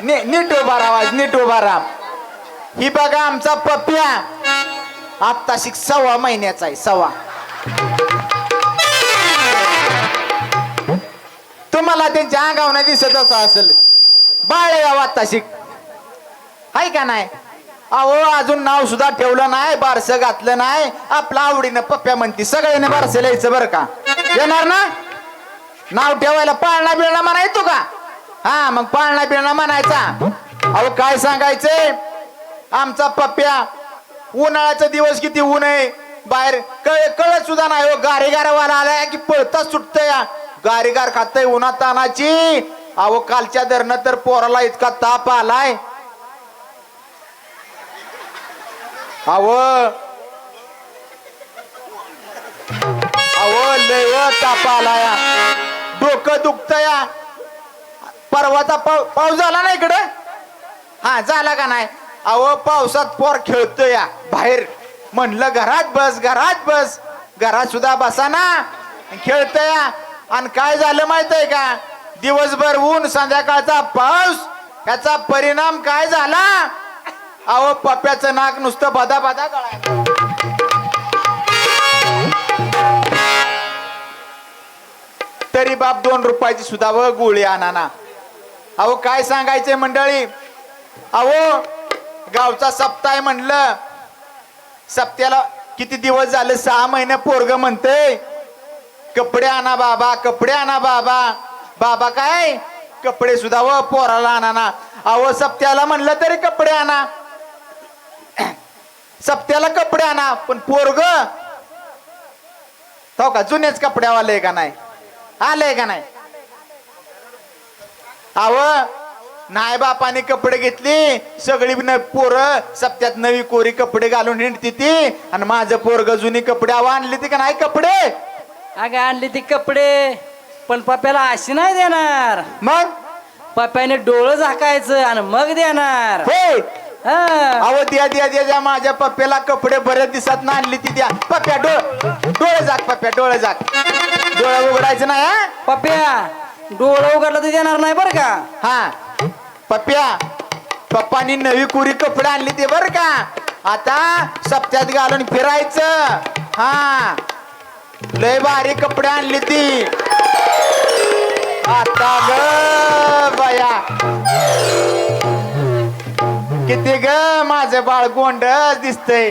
नि- नीट उभा राहा नीट उभा राहा. ही बघा आमचा पप्प्या आत्ता शिक सव्वा महिन्याचा आहे सव्वा. तुम्हाला त्यांच्या अंगावर दिसत असं असेल. बाळे गाव आत्ता शिक. हाय का नाही? अहो अजून नाव सुद्धा ठेवलं नाही बारसं घातलं नाही. आपला आवडीनं पप्प्या म्हणती सगळ्यांनी बारसं लिहायचं बरं का? येणार ना? नाव ठेवायला पाळणा बिळणा म्हणा येतो का? हा मग पाळणा बिळणा म्हणायचा. अहो काय सांगायचंय? आमचा पप्प्या उन्हाळ्याचा दिवस किती ऊन आहे. बाहेर कळ कळत सुद्धा नाही हो गारीगारवाला आलाय की पळताच सुटतय. गारीगार खातय उन्हात तानाची. अहो कालच्या धरणं तर पोराला इतका ताप आलाय. अहो. अहो लय ताप आलाय. डोकं दुखतया. परवाचा पाऊ पाऊस झाला ना इकडे? हा झाला का नाही? अहो पावसात पोर खेळतो या बाहेर. म्हणलं घरात बस घरात बस. घरात सुद्धा बसा ना. खेळतो या. आणि काय झालं माहीत आहे का? दिवसभर ऊन संध्याकाळचा पाऊस. याचा परिणाम काय झाला? अहो पप्याचं नाक नुसतं बदा बदा तरी बाप दोन रुपयाची सुद्धा व गोळी आणा ना. अहो काय सांगायचंय मंडळी? अहो गावचा सप्ताह म्हणलं. सप्त्याला किती दिवस झाले? सहा महिने पोरग म्हणते कपडे आणा बाबा कपडे आणा बाबा. बाबा काय? कपडे सुद्धा व पोराला आणा ना. अहो सप्त्याला म्हणलं तरी कपडे आणा. सप्त्याला कपडे आणा पण पोरग हो का? जुनेच कपड्यावाले का नाही? आलंय का नाही? अव नाही बापाने कपडे घेतली सगळी पोरं सप्त्यात नवी कोरी कपडे घालून हिंडती ती. आणि माझं पोरग जुनी कपडे आव आणली ती का नाही कपडे? अगं आणली ती कपडे पण पप्याला अशी नाही देणार. मग? पप्याने डोळं झाकायचं आणि मग देणार. होय हा. अहो द्या द्या द्या द्या माझ्या पप्प्याला कपडे बऱ्याच दिवसात ना आणली ती द्या. पप्प्या डोळ डोळे जाग पप्प्या डोळे जाग डोळे उघडायचं नाही हा? पप्या डोळं उघडलं तर देणार नाही बरं का? हा. पप्प्या पप्पानी नवी कुरी कपडे आणली ते बर का? आता सप्त्यात घालून फिरायचं. हा. लय भारी कपडे आणली ती. आता ग बया. किती ग माझं बाळ गोंड दिसतंय.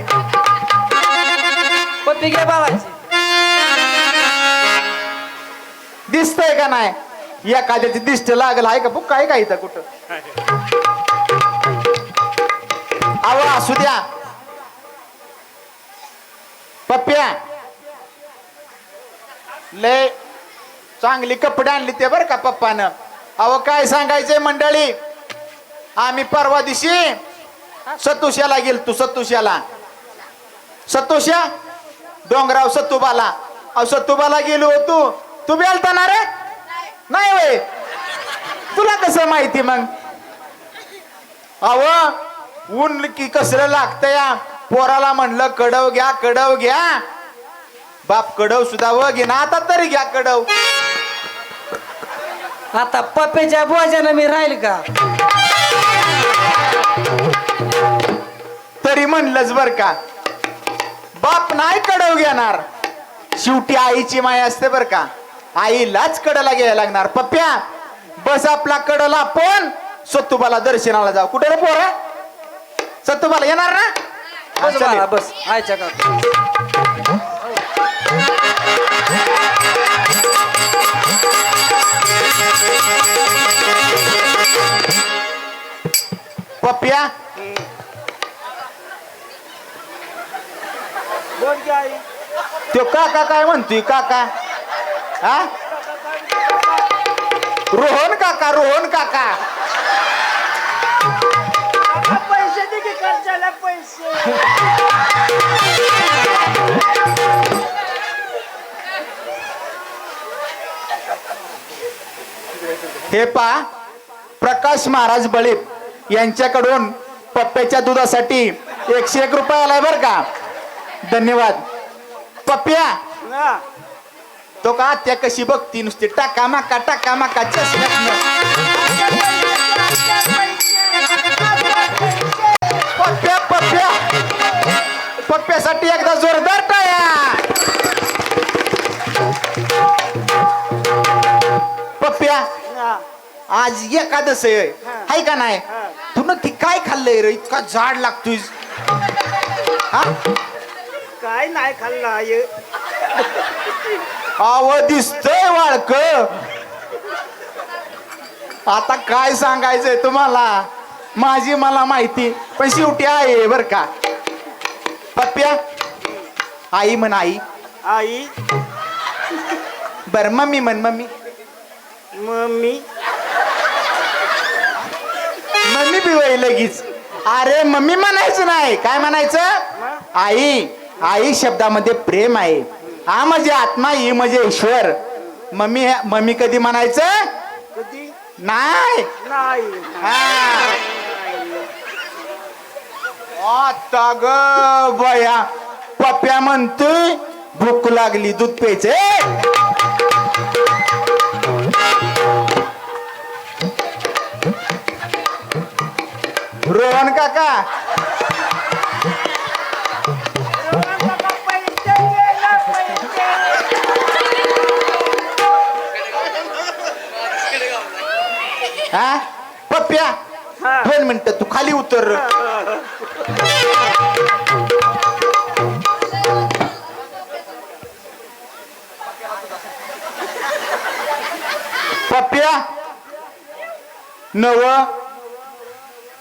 पप्पी घे बाबाची. दिसतंय का नाही? एखाद्याची दिष्ट लागल आहे का बुक? काय काय इथं कुठं? अहो असू द्या. पप्प्या. लय चांगली कपडे आणली ते बर का पप्पानं. अहो काय सांगायचंय मंडळी? आम्ही परवा दिवशी सतुशाला गेल तू सतुशाला सतोष्या? डोंगराव सत्तुबाला अहो सतुबाला गेलो होतो. तू बी आलता ना रे? नाही वय तुला कसं माहिती मग? अव ऊन की कसलं लागतं या पोराला म्हणलं कडव घ्या कडव घ्या. बाप कडव सुद्धा व घे ना आता तरी घ्या कडव. आता पप्प्याच्या बोजानं मी राहील का? तरी म्हणलंच बर का. बाप नाही कडव घेणार. शेवटी आईची माय असते बर का. आईलाच कडला घ्यायला लागणार. पप्प्या बस आपला कडला आपण सत्तुबाला दर्शनाला जाऊ. कुठे रे पोरा? सत्तुबाला येणार ना? हा, बस चल ये. बाळा, बस आयच्या का पप्प्या तो काका काय म्हणतोय? काका हा? रोहन काका रोहन काका. पैसे दे की खर्चाला पैसे. हे पा प्रकाश महाराज बळीप यांच्याकडून पप्प्याच्या दुधासाठी एकशे एक रुपये आलाय बर का? धन्यवाद. पप्प्या तो का त्या कशी बघती नुसती टाका माका टाका माका चष्म्यात पप्प्या पप्प्या. पप्प्यासाठी एकदा जोरदार टाया पप्प्या. आज एकादश आहे. हाय का नाही. तू नक्की काय खाल्लंय रे? इतका जाड लागतोय. हा? काय नाही खाल्लं आव दिसतंय वाळक. आता काय सांगायचंय तुम्हाला? माझी मला माहिती पण शेवटी आहे बर का. पप्प्या आई म्हण आई. आई? बर मम्मी म्हण मम्मी. मम्मी? मम्मी पिवळी लगेच. अरे मम्मी म्हणायचं नाही. काय म्हणायचं? आई आई शब्दामध्ये प्रेम आहे. हा म्हणजे आत्मा ही म्हणजे ईश्वर. मम्मी मम्मी कधी म्हणायचं? कधी? नाही. नाही. आता ग बया पप्प्या म्हणतोय भूक लागली दूध प्यायचे. रोहन काका. हा? पप्प्या हा. दोन मिनिटं तू खाली उतर. पप्प्या नव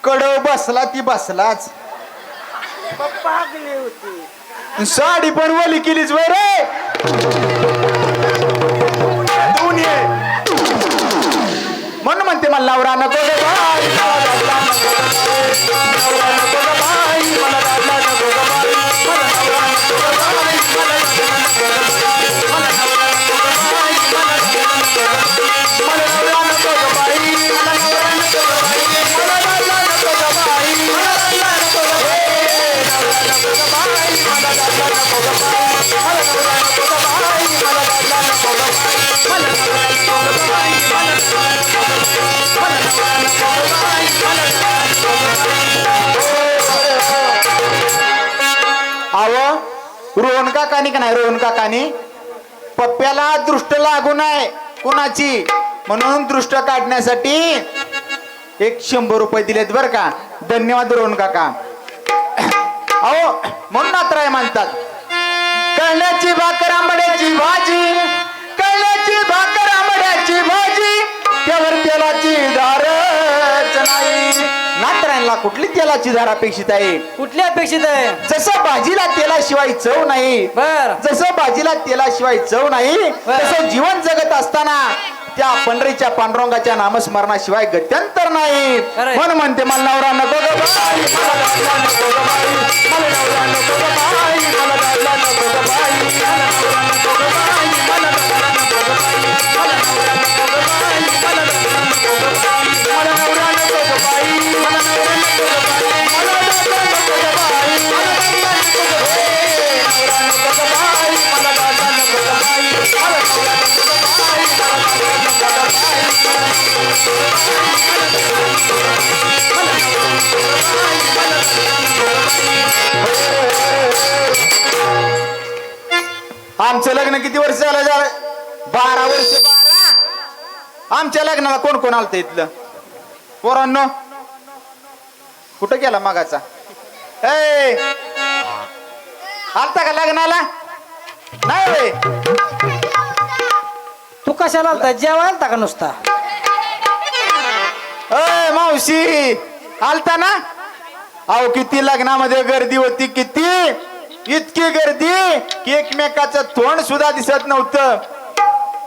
कडव बसला ती बसलाच. पप्पा होती. साडी पण वली केलीच वय रे दोन्ही आहे. म्हणून म्हणते मला नवरा नको ग बाई, मला नको ग बाई. नवरा नको ग बाई, मला नको ग बाई. मला नवरा नको ग बाई, मला नको ग बाई. मला नवरा नको ग बाई, मला नको ग बाई. मला नवरा नको ग बाई, मला नवरा नको ग बाई. मला नको ग बाई, मला नको ग बाई. नवरा नको ग बाई, मला नको ग बाई. मला नवरा नको ग बाई, रोहन काकानी का नाही रोहन काकानी? पप्प्याला दृष्ट लागू नये कुणाची. म्हणून दृष्ट काढण्यासाठी एक शंभर रुपये दिलेत बर का. धन्यवाद रोहन काका. अहो म्हणून नात्राय मानतात. कळल्याची भाकर आंबड्याची भाजी कळल्याची भाकर आंबड्याची भाजी त्यावर तेलाची धारच नाही. कुठली तेलाची धार अपेक्षित आहे? कुठली अपेक्षित आहे? जसं भाजीला तेलाशिवाय चव नाही बर. जसं भाजीला तेलाशिवाय चव नाही. तसं जीवन जगत असताना त्या पंढरीच्या पांडुरंगाच्या नामस्मरणाशिवाय गत्यंतर नाही. म्हणून म्हणते मला नवरा नको ग बाई मला दादला नको ग बाई मला नवरा नको ग बाई मला दादला नको ग बाई मला नवरा नको ग बाई मला दादला नको ग बाई मला नवरा नको ग बाई मला दादला नको ग बाई मला नवरा नको ग बाई मला नवरा नको ग बाई मला दादला नको ग बाई आमचं लग्न किती वर्ष झालं झालं बारा वर्ष. बारा आमच्या लग्नाला कोण कोण आलत इथलं? पोरांनो कुठं गेला मागाचा? ए! आलता का लग्नाला? नाही होय. तू कशाला आलता? जेव्हा आलता का नुसता? अय मावशी आलता ना? अहो किती लग्नामध्ये गर्दी होती किती? इतकी गर्दी की एकमेकाचं तोंड सुद्धा दिसत नव्हतं.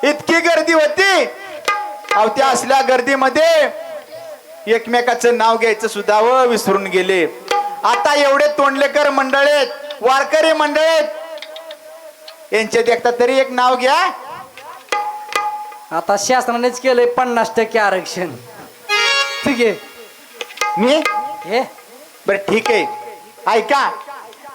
इतकी गर्दी होती. अहो त्या असल्या गर्दीमध्ये एकमेकाचं नाव घ्यायचं सुद्धा व विसरून गेले. आता एवढे तोंडलेकर मंडळ आहेत. वारकरी मंडळ आहेत यांचे देखता तरी एक नाव घ्या. आता शासनानेच केलंय पन्नास टक्के आरक्षण. ठीक आहे. मी? हे? बर ठीक आहे. ऐका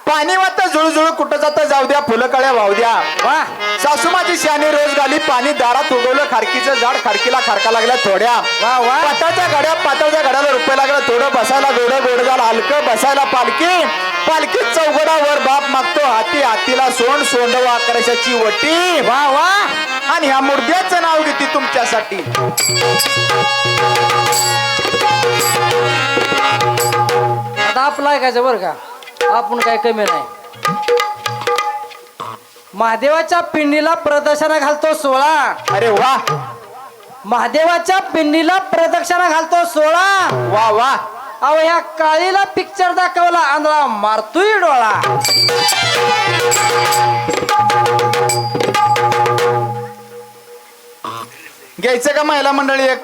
पाणी वाटतं जुळजुळू कुठं जातं जाऊ द्या फुलं कळ्या वाहू द्या. वा. सासू माझी शानी रोज घाली पाणी दारात उगवलं खारकीचं झाड खारकीला खारका लागल्या थोड्या. वा वा. पाताच्या गाड्या पाताच्या गाड्याला रुपये लागला थोडं बसायला गोड गोड झालं हलकं बसायला पालखी. पालखीत चौघडावर बाप मागतो हाती हातीला सोंड सोंडवा करायची वटी. वा वा. आणि ह्या मुर्द्याचं नाव घेते तुमच्यासाठी. आता आपलं ऐकायचं बरं का? आपण काय कमी नाही. महादेवाच्या पिंडीला प्रदक्षिणा घालतो सोळा. अरे वा. महादेवाच्या पिंडीला प्रदक्षिणा घालतो सोळा. वा वा. अहो ह्या काळीला पिक्चर दाखवला आंधळा मारतोय डोळा. घ्यायचं का महिला मंडळी एक?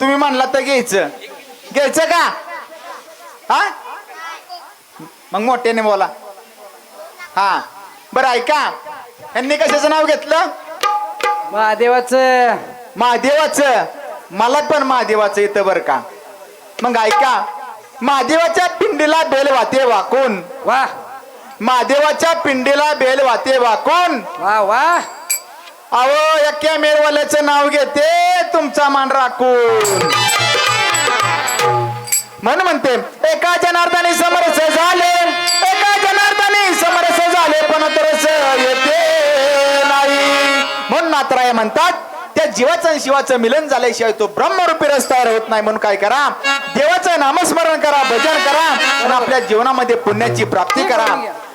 तुम्ही म्हणला तर घ्यायचं. घ्यायचं का? हा? मग मोठ्याने बोला. हा. बरं ऐका. यांनी कशाचं नाव घेतलं? महादेवाचं. महादेवाचं. मला पण महादेवाचं येतं बरं का. मग ऐका. महादेवाच्या पिंडीला बेल वाते वाकून वा. महादेवाच्या पिंडीला बेल वाते वाकून वा वा. अहो या मेरवाल्याचं नाव घेते तुमचा मान राखून. म्हण म्हणते एका जनार्दनी समरस झाले एका जनार्दनी समरस झाले पण तरस येते नाही. म्हणून नातराय म्हणतात त्या जीवाचं आणि शिवाचं मिलन झाल्याशिवाय तो ब्रह्मरूपी रस्त्यावर होत नाही म्हणून काय करा देवाचं नामस्मरण करा भजन करा आणि आपल्या जीवनामध्ये पुण्याची प्राप्ती करा.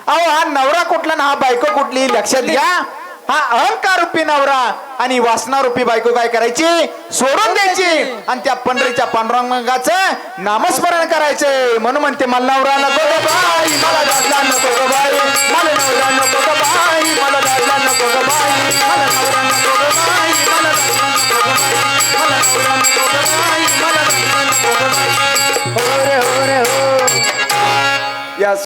अहो हा नवरा कुठला ना हा बायको कुठली लक्षात घ्या. हा अहंकार रूपी नवरा आणि वासना रूपी बायको काय करायची? सोडून द्यायची. आणि त्या पंढरीच्या पांडुरंगाच नामस्मरण करायचे. म्हणून म्हणते मला नवरा नको ग बाई मला दादला नको ग बाई मला नवरा नको ग बाई मला दादला नको ग बाई मला नवरा नको ग बाई मला दादला नको ग बाई मला नवरा नको ग बाई मला दादला नको ग बाई हो रे हो रे हो या